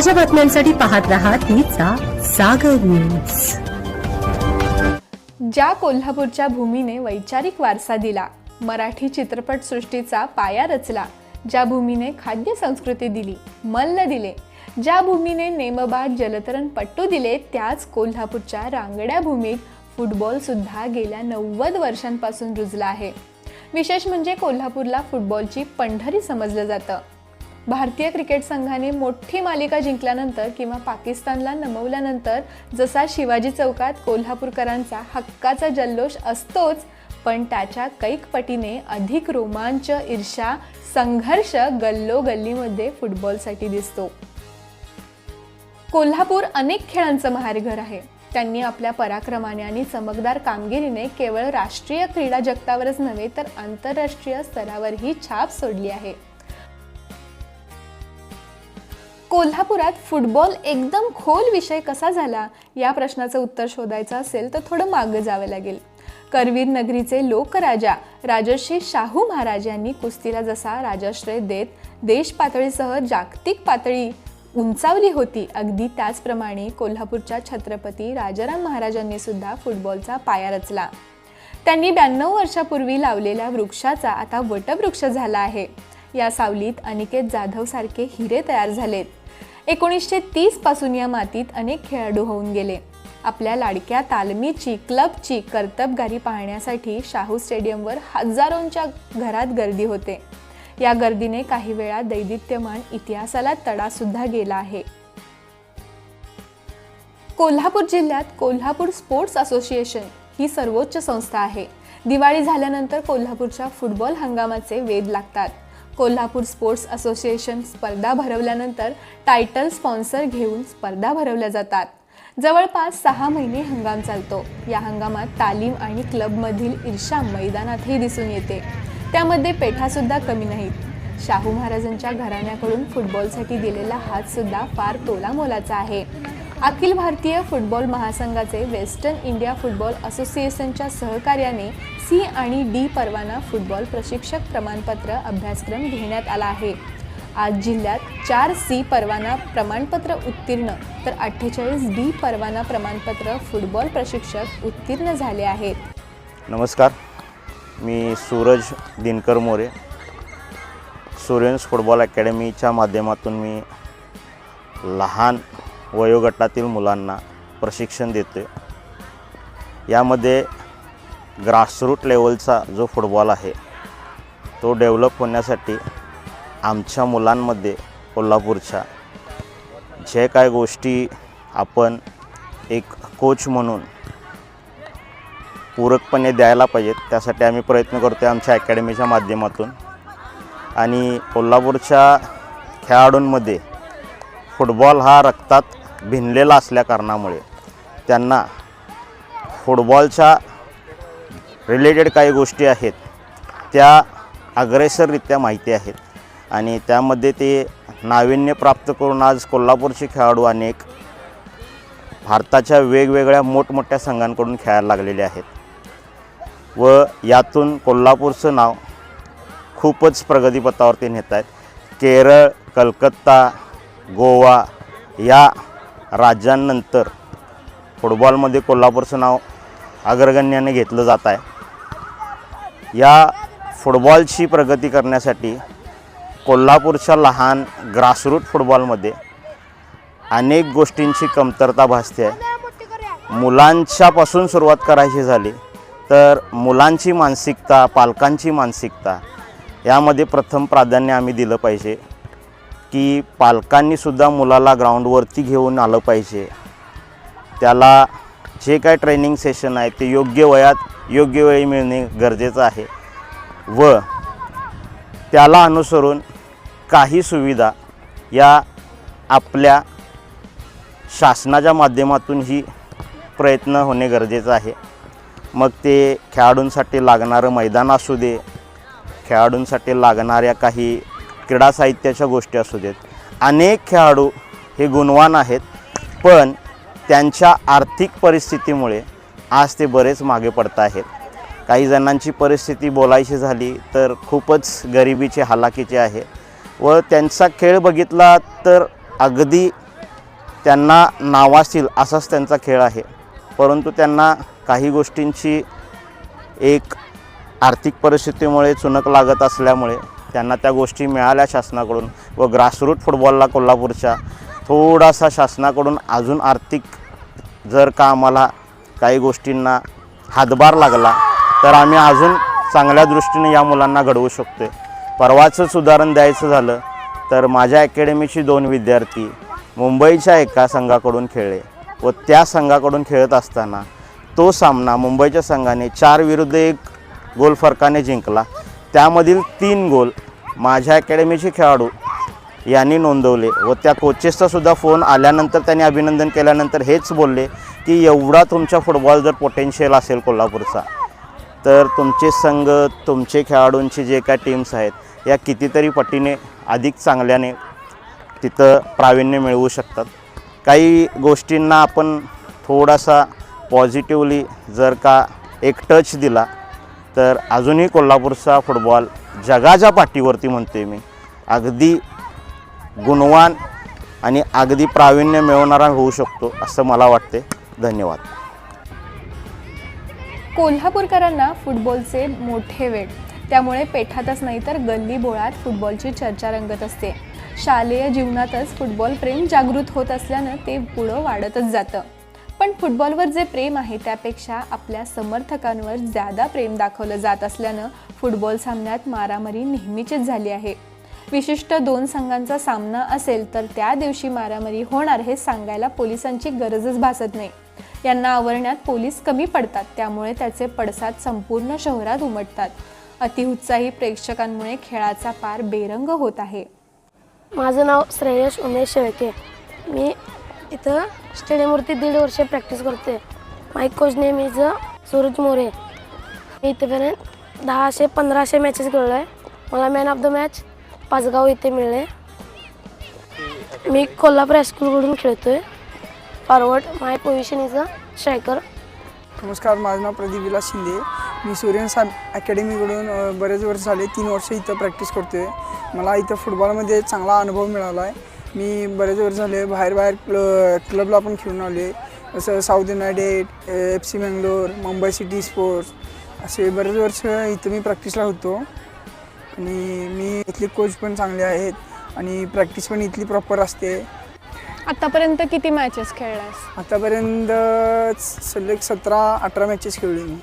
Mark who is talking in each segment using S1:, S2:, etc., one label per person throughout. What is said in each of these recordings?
S1: ताज्या बातम्यांसाठी पाहत रहा तिचा सागर न्यूज
S2: ज्या कोल्हापूरच्या भूमीने वैचारिक वारसा दिला मराठी चित्रपटसृष्टीचा पाया रचला ज्या भूमीने खाद्य संस्कृती दिली मल्ल दिले ज्या भूमीने नेमबाद जलतरण पट्टू दिले त्याच कोल्हापूरच्या रांगड्या भूमीत फुटबॉल सुद्धा गेल्या नव्वद वर्षांपासून रुजला आहे. विशेष म्हणजे कोल्हापूरला फुटबॉलची पंढरी समजलं जातं. भारतीय क्रिकेट संघाने मोठी मालिका जिंकल्यानंतर किंवा पाकिस्तानला नमवल्यानंतर जसा शिवाजी चौकात कोल्हापूरकरांचा हक्काचा जल्लोष असतोच पण त्याच्या कैकपटीने अधिक रोमांच ईर्षा संघर्ष गल्लोगल्लीमध्ये फुटबॉलसाठी दिसतो. कोल्हापूर अनेक खेळांचं माहेरघर आहे. त्यांनी आपल्या पराक्रमाने आणि चमकदार कामगिरीने केवळ राष्ट्रीय क्रीडा जगतावरच नव्हे तर आंतरराष्ट्रीय स्तरावरही छाप सोडली आहे. कोल्हापुरात फुटबॉल एकदम खोल विषय कसा झाला? या प्रश्नाचं उत्तर शोधायचं असेल तर थोडं मागं जावं लागेल. करवीर नगरीचे लोकराजा राजर्षी शाहू महाराज यांनी कुस्तीला जसा राजाश्रय देत देश पातळीसह जागतिक पातळी उंचावली होती. अगदी त्याचप्रमाणे कोल्हापूरच्या छत्रपती राजाराम महाराजांनी सुद्धा फुटबॉलचा पाया रचला. त्यांनी ब्याण्णव वर्षापूर्वी लावलेल्या वृक्षाचा आता वटवृक्ष झाला आहे. या सावलीत अनिकेत जाधव सारखे हिरे तयार झालेत. एकोणीसशे तीसपासून या मातीत अनेक खेळाडू होऊन गेले. आपल्या लाडक्या तालमीची क्लबची कर्तबगारी पाहण्यासाठी शाहू स्टेडियमवर हजारोंच्या घरात गर्दी होते. या गर्दीने काही वेळा दैदित्यमान इतिहासाला तडा सुद्धा गेला आहे. कोल्हापूर जिल्ह्यात कोल्हापूर स्पोर्ट्स असोसिएशन ही सर्वोच्च संस्था आहे. दिवाळी झाल्यानंतर कोल्हापूरच्या फुटबॉल हंगामाचे वेध लागतात. कोल्हापूर स्पोर्ट्स असोसिएशन स्पर्धा भरवल्यानंतर टायटल स्पॉन्सर घेऊन स्पर्धा भरवल्या जातात. जवळपास सहा महिने हंगाम चालतो. या हंगामात तालीम आणि क्लबमधील ईर्षा मैदानातही दिसून येते. त्यामध्ये पेठासुद्धा कमी नाहीत. शाहू महाराजांच्या घराण्याकडून फुटबॉलसाठी दिलेला हातसुद्धा फार तोलामोलाचा आहे. अखिल भारतीय फुटबॉल महासंघाचे वेस्टर्न इंडिया फुटबॉल असोसिएशनच्या सहकार्याने सी आणि डी परवाना फुटबॉल प्रशिक्षक प्रमाणपत्र अभ्यासक्रम घेण्यात आला आहे. आज जिल्ह्यात चार सी परवाना प्रमाणपत्र उत्तीर्ण तर अठ्ठेचाळीस डी परवाना प्रमाणपत्र फुटबॉल प्रशिक्षक उत्तीर्ण झाले आहेत.
S3: नमस्कार मी सूरज दिनकर मोरे. सूर्यन्स फुटबॉल अकॅडमीच्या माध्यमातून मी लहान वयोगटातील मुलांना प्रशिक्षण देतो यामध्ये ग्रासरूट लेवलचा जो फुटबॉल आहे तो डेव्हलप होण्यासाठी आमच्या मुलांमध्ये कोल्हापूरच्या जे काय गोष्टी आपण एक कोच म्हणून पूरकपणे द्यायला पाहिजेत त्यासाठी आम्ही प्रयत्न करतो आहे आमच्या अकॅडमीच्या माध्यमातून. आणि कोल्हापूरच्या खेळाडूंमध्ये फुटबॉल हा रक्तात भिनलेला असल्या कारणामुळे त्यांना फुटबॉलच्या रिलेटेड काही गोष्टी आहेत त्या अग्रेसररित्या माहिती आहेत. आणि त्यामध्ये ते नाविन्य प्राप्त करून आज कोल्हापूरचे खेळाडू अनेक भारताच्या वेगवेगळ्या मोठमोठ्या संघांकडून खेळायला लागलेले आहेत. व यातून कोल्हापूरचं नाव खूपच प्रगतीपथावरती नेत आहेत केरळ कलकत्ता गोवा या राज्यांनंतर फुटबॉलमध्ये कोल्हापूरचं नाव अग्रगण्याने घेतलं जात आहे. या फुटबॉलची प्रगती करण्यासाठी कोल्हापूरच्या लहान ग्रासरूट फुटबॉलमध्ये अनेक गोष्टींची कमतरता भासते आहे. मुलांच्यापासून सुरुवात करायची झाली तर मुलांची मानसिकता पालकांची मानसिकता यामध्ये प्रथम प्राधान्य आम्ही दिलं पाहिजे. की पालकांनीसुद्धा मुलाला ग्राउंडवरती घेऊन आलं पाहिजे. त्याला जे काय ट्रेनिंग सेशन आहे ते योग्य वयात योग्य वेळी मिळणे गरजेचं आहे. व त्याला अनुसरून काही सुविधा या आपल्या शासनाच्या माध्यमातूनही प्रयत्न होणे गरजेचं आहे. मग ते खेळाडूंसाठी लागणारं मैदान असू दे खेळाडूंसाठी लागणाऱ्या काही क्रीडा साहित्याच्या गोष्टी असू देत. अनेक खेळाडू हे गुणवान आहेत पण त्यांच्या आर्थिक परिस्थितीमुळे आज ते बरेच मागे पडत आहेत. काही जणांची परिस्थिती बोलायची झाली तर खूपच गरिबीची हालाकीची आहे व त्यांचा खेळ बघितला तर अगदी त्यांना नावासील असाच त्यांचा खेळ आहे. परंतु त्यांना काही गोष्टींची एक आर्थिक परिस्थितीमुळे चुनक लागत असल्यामुळे त्यांना त्या गोष्टी मिळाल्या शासनाकडून व ग्रासरूट फुटबॉलला कोल्हापूरच्या. थोडासा शासनाकडून अजून आर्थिक जर का आम्हाला काही गोष्टींना हातभार लागला तर आम्ही अजून चांगल्या दृष्टीने या मुलांना घडवू शकतो परवाचंच उदाहरण द्यायचं झालं तर माझ्या अकॅडमीची दोन विद्यार्थी मुंबईच्या एका संघाकडून खेळले व त्या संघाकडून खेळत असताना तो सामना मुंबईच्या संघाने चार विरुद्ध एक गोल फरकाने जिंकला. त्यामधील तीन गोल माझ्या अकॅडमीचे खेळाडू यांनी नोंदवले व त्या कोचेसचासुद्धा फोन आल्यानंतर त्यांनी अभिनंदन केल्यानंतर हेच बोलले की एवढा तुमच्या फुटबॉल जर पोटेन्शियल असेल कोल्हापूरचा तर तुमचे संघ तुमचे खेळाडूंची जे काय टीम्स आहेत या कितीतरी पटीने अधिक चांगल्याने तिथं प्रावीण्य मिळवू शकतात. काही गोष्टींना आपण थोडासा पॉझिटिव्हली जर का एक टच दिला तर अजूनही कोल्हापूरचा फुटबॉल जगाच्या पाठीवरती म्हणते मी. अगदी गुणवान आणि अगदी प्रावीण्य मिळवणारा होऊ शकतो असं मला वाटते धन्यवाद.
S2: कोल्हापूरकरांना फुटबॉलचे मोठे वेळ त्यामुळे पेठातच नाही तर गल्ली बोळात फुटबॉलची चर्चा रंगत असते. शालेय जीवनातच फुटबॉल प्रेम जागृत होत असल्यानं ते पुढं वाढतच जातं. पण फुटबॉलवर जे प्रेम आहे त्यापेक्षा आपल्या समर्थकांवर ज्यादा प्रेम दाखवलं जात असल्यानं फुटबॉल सामन्यात मारामारी नेहमीचीच झाली आहे. विशिष्ट दोन संघांचा सामना असेल तर त्या दिवशी मारामारी होणार हे सांगायला पोलिसांची गरजच भासत नाही. यांना आवरण्यात पोलीस कमी पडतात त्यामुळे त्याचे पडसाद संपूर्ण शहरात उमटतात. अतिउत्साही प्रेक्षकांमुळे खेळाचा पार बेरंग होत आहे.
S4: माझं नाव श्रेयश उमेश शेळके. मी इथं स्टेडियमवरती दीड वर्ष प्रॅक्टिस करते my coach name is Suraj More मी इथेपर्यंत दहाशे पंधराशे मॅचेस खेळलो आहे मला man of the match Pachgaon इथे मिळले मी कोल्हापूर हायस्कूलकडून खेळतो आहे forward my position is a striker
S5: नमस्कार माझं नाव प्रदीप विलास शिंदे. मी सूर्यन साब अकॅडमीकडून बरेच वर्ष झाले तीन वर्ष इथं प्रॅक्टिस करतो आहे मला इथं फुटबॉलमध्ये चांगला अनुभव मिळाला आहे मी बरेच वर्ष झाले बाहेर बाहेर क्ल क्लबला पण खेळून आले जसं south united F C Mangalore Mumbai city sports असे बरेच वर्ष इथं मी प्रॅक्टिसला होतो. आणि मी इथले कोच पण चांगले आहेत आणि प्रॅक्टिस पण इथली प्रॉपर असते.
S2: आतापर्यंत किती मॅचेस खेळलास?
S5: आतापर्यंत सलग सतरा अठरा मॅचेस खेळले मी.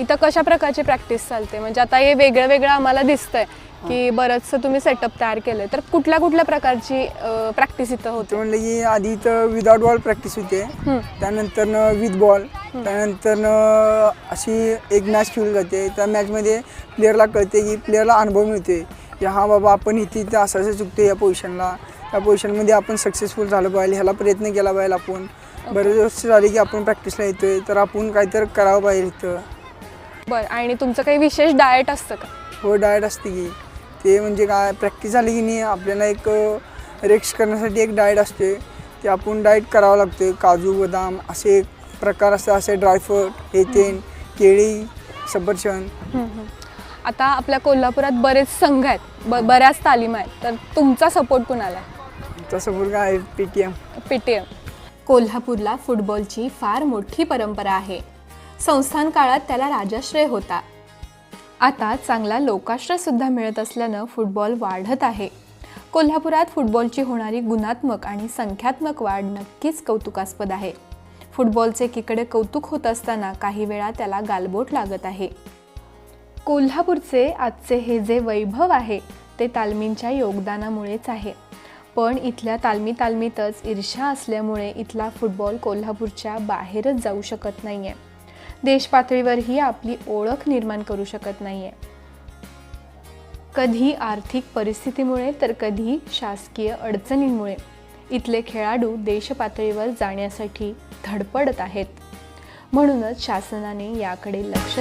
S2: इथं कशा प्रकारची प्रॅक्टिस चालते? म्हणजे आता हे वेगळं वेगळं आम्हाला दिसतंय. की बरंचसं तुम्ही सेटअप तयार केलंय. तर कुठल्या कुठल्या प्रकारची प्रॅक्टिस इथं होते?
S5: म्हणलं की आधी इथं विदाउट बॉल प्रॅक्टिस होते. त्यानंतर विथ बॉल त्यानंतर अशी एक मॅच खेळली जाते. त्या मॅचमध्ये प्लेअरला कळते की प्लेअरला अनुभव मिळते की हा बाबा आपण इथे इथे असं असं चुकतो या पोझिशनला त्या पोझिशनमध्ये आपण सक्सेसफुल झालं पाहिजे. ह्याला प्रयत्न केला पाहिजे आपण. बरेच वर्ष झाले की आपण प्रॅक्टिसला येतोय. तर आपण काहीतरी करावं पाहिजे इथं.
S2: बरं. आणि तुमचं काही विशेष डाएट असतं का?
S5: हो डाएट असते की. ते म्हणजे काय प्रॅक्टिस झाली की नाही आपल्याला एक रेक्स करण्यासाठी एक डाएट असते. ते आपण डाएट करावं लागते. काजू बदाम असे प्रकार असतात असे ड्रायफ्रूट हे तेन केळी सफरचंद.
S2: आता आपल्या कोल्हापुरात बरेच संघ आहेत. ब बऱ्याच तालीम आहेत. तर तुमचा सपोर्ट कुणाला
S5: तसं बरं काय P T M
S2: P T M कोल्हापूरला फुटबॉलची फार मोठी परंपरा आहे. संस्थान काळात त्याला राजाश्रय होता. आता चांगला लोकाश्रयसुद्धा मिळत असल्यानं फुटबॉल वाढत आहे. कोल्हापुरात फुटबॉलची होणारी गुणात्मक आणि संख्यात्मक वाढ नक्कीच कौतुकास्पद आहे. फुटबॉलचे एकीकडे कौतुक होत असताना काही वेळा त्याला गालबोट लागत आहे. कोल्हापूरचे आजचे हे जे वैभव आहे ते तालमींच्या योगदानामुळेच आहे. पण इथल्या तालमी तालमीतच ईर्ष्या असल्यामुळे इथला फुटबॉल कोल्हापूरच्या बाहेरच जाऊ शकत नाही आहे देशपातळीवरही आपली ओळख निर्माण करू शकत नाही आहे कधी आर्थिक परिस्थितीमुळे तर कधी शासकीय अडचणींमुळे. इथले खेळाडू देशपातळीवर जाण्यासाठी धडपडत आहेत. म्हणूनच शासनाने याकडे लक्ष